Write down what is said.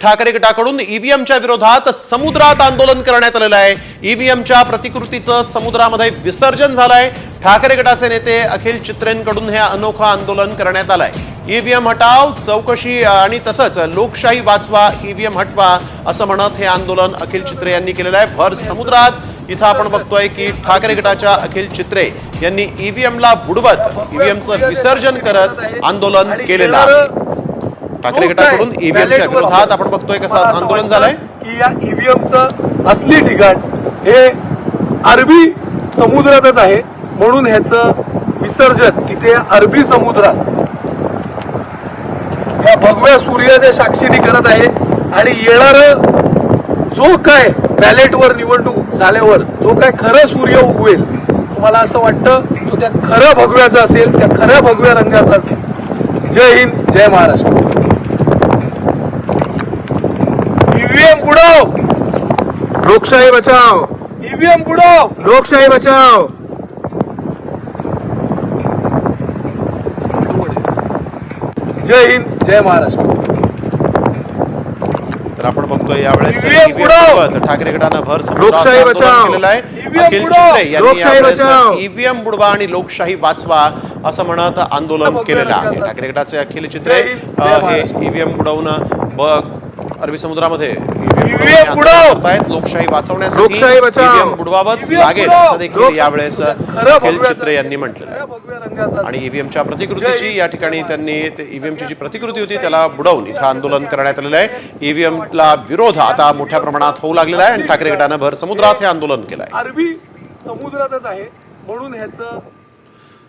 ठाकरे गटाकडून ईव्हीएमच्या विरोधात समुद्रात आंदोलन करण्यात आलेलं आहे. ईव्हीएमच्या प्रतिकृतीचं समुद्रामध्ये विसर्जन झालंय. ठाकरे गटाचे नेते अखिल चित्रेंकडून हे अनोखं आंदोलन करण्यात आलंय. ईव्हीएम हटाव चौकशी आणि तसंच लोकशाही वाचवा ईव्हीएम हटवा असं म्हणत हे आंदोलन अखिल चित्रे यांनी केलेलं आहे. भर समुद्रात इथं आपण बघतोय की ठाकरे गटाच्या अखिल चित्रे यांनी ईव्हीएमला बुडवत ईव्हीएमचं विसर्जन करत आंदोलन केलेलं आहे. ठाकरे गटाकडून ईव्हीएमच्या विरोधात आपण बघतोय कसं आंदोलन झालंय. की या ईव्हीएमचं असली ठिकाण हे अरबी समुद्रातच आहे. म्हणून ह्याचं विसर्जन इथे अरबी समुद्रात. या भगव्या सूर्याच्या साक्षीने करत आहे. आणि येणार जो काय बॅलेटवर निवडणूक झाल्यावर जो काय खरं सूर्य उगवेल तुम्हाला असं वाटतं तो त्या खरं भगव्याचा असेल त्या खऱ्या भगव्या रंगाचा असेल. जय हिंद जय महाराष्ट्र ईव्हीएम बुडव लोकशाही बचाओ ईव्हीएम बुडव लोकशाही बचाओ जय हिंद जय महाराष्ट्र तर आपण बघतोय यावेळेस EVM बुडव! ठाकरे गटानं भर लोकशाही आंदोलन बचाव! केलेलं आहे EVM अखिल बुडव! चित्रे यांनी लोकशाही यावेळेस बचाव! ईव्हीएम बुडवा आणि लोकशाही वाचवा असं म्हणत आंदोलन केलेलं आहे. ठाकरे गटाचे अखिल चित्रे जय हिंद, अ, जय हे महाराष्ट्र. ईव्हीएम बुडवून बघ अरबी समुद्रामध्ये बुडव! करतायत लोकशाही वाचवण्यासाठी लोकशाही बचाव! ईव्हीएम बुडवावंच लागेल! असं देखील यावेळेस अखिल चित्रे यांनी म्हटलेलं आणि ईव्हीएमच्या प्रतिकृतीची या ठिकाणी त्यांनी ईव्हीएमची जी प्रतिकृती होती त्याला बुडवून इथं आंदोलन करण्यात आलेलं आहे. ईव्हीएमला विरोध आता मोठ्या प्रमाणात होऊ लागलेला आहे आणि ठाकरे गटानं भर समुद्रात हे आंदोलन केलं आहे. अरबी समुद्रातच आहे म्हणून ह्याचं